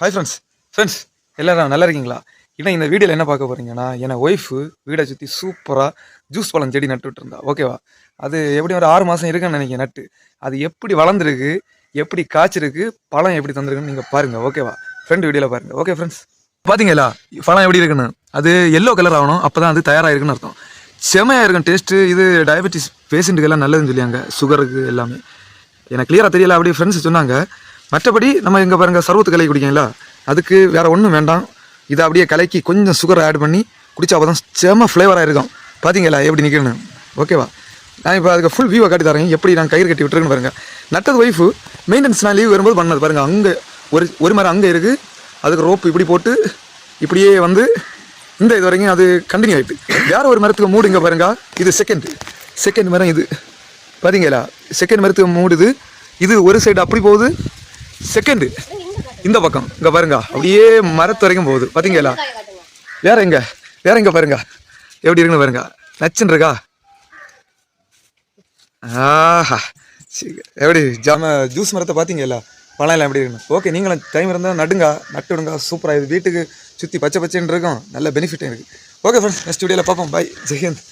Hi friends friends எல்லோரும் நல்லா இருக்கீங்களா? இன்னும் இந்த வீடியோவில் என்ன பார்க்க போகிறீங்கன்னா என் ஒய்ஃபு வீடை சுற்றி சூப்பராக ஜூஸ் பழம் செடி நட்டுட்டு இருந்தா ஓகேவா அது எப்படி ஒரு ஆறு மாதம் இருக்குன்னு நினைக்கிறேன் நட்டு. அது எப்படி வளர்ந்துருக்கு எப்படி காய்ச்சிருக்கு பழம் எப்படி தந்திருக்குன்னு நீங்கள் பாருங்கள் ஓகேவா ஃப்ரெண்ட் வீடியோவில் பாருங்கள் ஓகே ஃப்ரெண்ட்ஸ் பார்த்தீங்களா பழம் எப்படி இருக்குன்னு? அது எல்லோ கலர் ஆகணும் அப்போ தான் அது தயாராக இருக்குன்னு அர்த்தம். செமையாக இருக்கும் டேஸ்ட்டு இது டயபெட்டிஸ் பேஷண்ட்டுக்கெல்லாம் நல்லதுன்னு சொல்லியாங்க. சுகருக்கு எல்லாமே. எனக்கு கிளியராக தெரியல அப்படி ஃப்ரெண்ட்ஸ் சொன்னாங்க. மற்றபடி நம்ம இங்கே பாருங்கள் சர்வத்து கலை குடிக்கீங்களா? அதுக்கு வேறு ஒன்றும் வேண்டாம். இதை அப்படியே கலக்கி கொஞ்சம் சுகர் ஆட் பண்ணி குடித்தா அப்போ தான் செம ஃப்ளேவராக இருக்கும். பார்த்தீங்களா எப்படி நிற்கணும் ஓகேவா நான் இப்போ அதுக்கு ஃபுல் வியூவை காட்டி தரேன். எப்படி நான் கயிறு கட்டி விட்டுருக்குன்னு பாருங்கள் நட்டது ஒய்ஃபு மெயின்டெனன்ஸ் நான் லீவ் வரும்போது பண்ணது பாருங்கள் அங்கே ஒரு ஒரு மரம் அங்கே இருக்குது அதுக்கு ரோப்பு இப்படி போட்டு இப்படியே வந்து இந்த இது வரைக்கும் அது கண்டினியூ ஆயிட்டு. வேறு ஒரு மரத்துக்கு மூடு இங்கே பாருங்க. இது செகண்ட் செகண்ட் மரம் இது. பார்த்தீங்களா செகண்ட் மரத்துக்கு மூடுது. இது ஒரு சைடு அப்படி போகுது. செகண்டு. இந்த பக்கம். இங்கே பாருங்க. அப்படியே மரத்து வரைக்கும் போகுது. பார்த்தீங்களா வேற எங்க வேற எங்க பாருங்க? எப்படி இருக்குன்னு பாருங்க. நச்சுன்னு இருக்கா? ஆஹா. சரி, எப்படி? ஜாம ஜூஸ் மரத்தை பார்த்தீங்களா பழம் எல்லாம் எப்படி இருக்குன்னு? ஓகே நீங்களும் டைம் இருந்தால் நடுங்க. நட்டு விடுங்க. சூப்பராக இது வீட்டுக்கு சுற்றி பச்சை பச்சைன்னு இருக்கும். நல்ல பெனிஃபிட் இருக்குது ஓகே ஃப்ரெண்ட்ஸ் நெக்ஸ்ட் வீடியோவில் பார்ப்போம். பை ஜெயந்த்